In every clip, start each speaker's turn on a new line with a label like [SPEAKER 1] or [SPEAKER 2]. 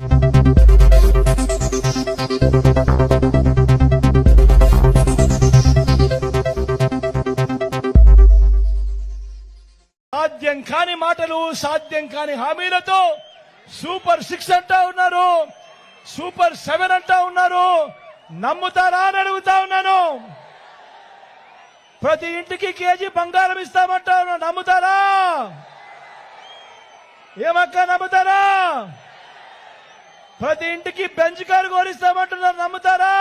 [SPEAKER 1] సాధ్యం కాని మాటలు సాధ్యం కాని హామీలతో సూపర్ సిక్స్ అంటా ఉన్నారు. సూపర్ సెవెన్ అంటా ఉన్నారు. నమ్ముతారా అని అడుగుతా ఉన్నాను. ప్రతి ఇంటికి కేజీ బంగారం ఇస్తామంటా ఉన్నాను. నమ్ముతారా? ఏమక్క నమ్ముతారా? ప్రతి ఇంటికి బెంచ్ కారు కోరిస్తామంటున్నారు నమ్ముతారా?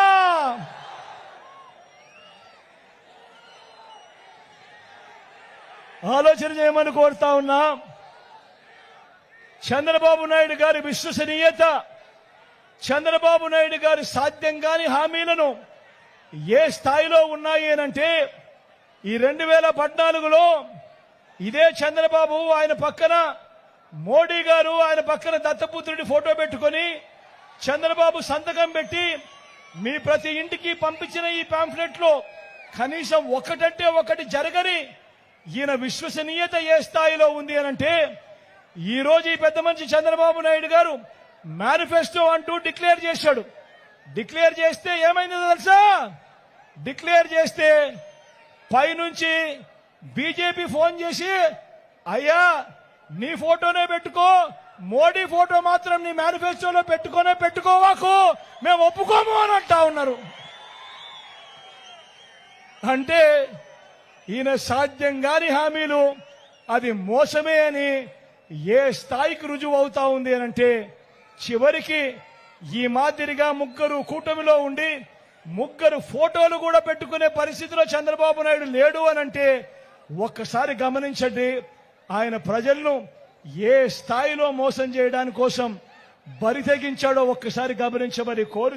[SPEAKER 1] ఆలోచన చేయమని కోరుతా ఉన్నా చంద్రబాబు నాయుడు గారి విశ్వసనీయత చంద్రబాబు నాయుడు గారి సాధ్యం కాని హామీలను ఏ స్థాయిలో ఉన్నాయి అనంటే ఈ రెండు వేల పద్నాలుగులో ఇదే చంద్రబాబు ఆయన పక్కన మోడీ గారు ఆయన పక్కన దత్తపుత్రుడి ఫోటో పెట్టుకొని చంద్రబాబు సంతకం పెట్టి మీ ప్రతి ఇంటికి పంపించిన ఈ పాంఫ్లెట్లో కనీసం ఒకటంటే ఒకటి జరగని ఈయన విశ్వసనీయత ఏ స్థాయిలో ఉంది అనంటే ఈ రోజు ఈ పెద్ద మనిషి చంద్రబాబు నాయుడు గారు మేనిఫెస్టో అంటూ డిక్లేర్ చేశాడు. డిక్లేర్ చేస్తే ఏమైందో తెలుసా? డిక్లేర్ చేస్తే పైనుంచి బీజేపీ ఫోన్ చేసి అయ్యా నీ ఫోటోనే పెట్టుకో. మోడీ ఫోటో మాత్రం నీ మేనిఫెస్టోలో పెట్టుకోనే పెట్టుకోవాకు. మేము ఒప్పుకోము అని అంటా ఉన్నారు. అంటే ఈయన సాధ్యం కాని హామీలు అది మోసమే అని ఏ స్థాయికి రుజువు అవుతా ఉంది అని అంటే చివరికి ఈ మాదిరిగా ముగ్గురు కూటమిలో ఉండి ముగ్గురు ఫోటోలు కూడా పెట్టుకునే పరిస్థితిలో చంద్రబాబు నాయుడు లేడు అని అంటే ఒక్కసారి గమనించండి. ఆయన ప్రజలను ఏ స్థాయిలో మోసం చేయడానికి కోసం బరి తెగించాడో ఒక్కసారి గమనించమని కోరు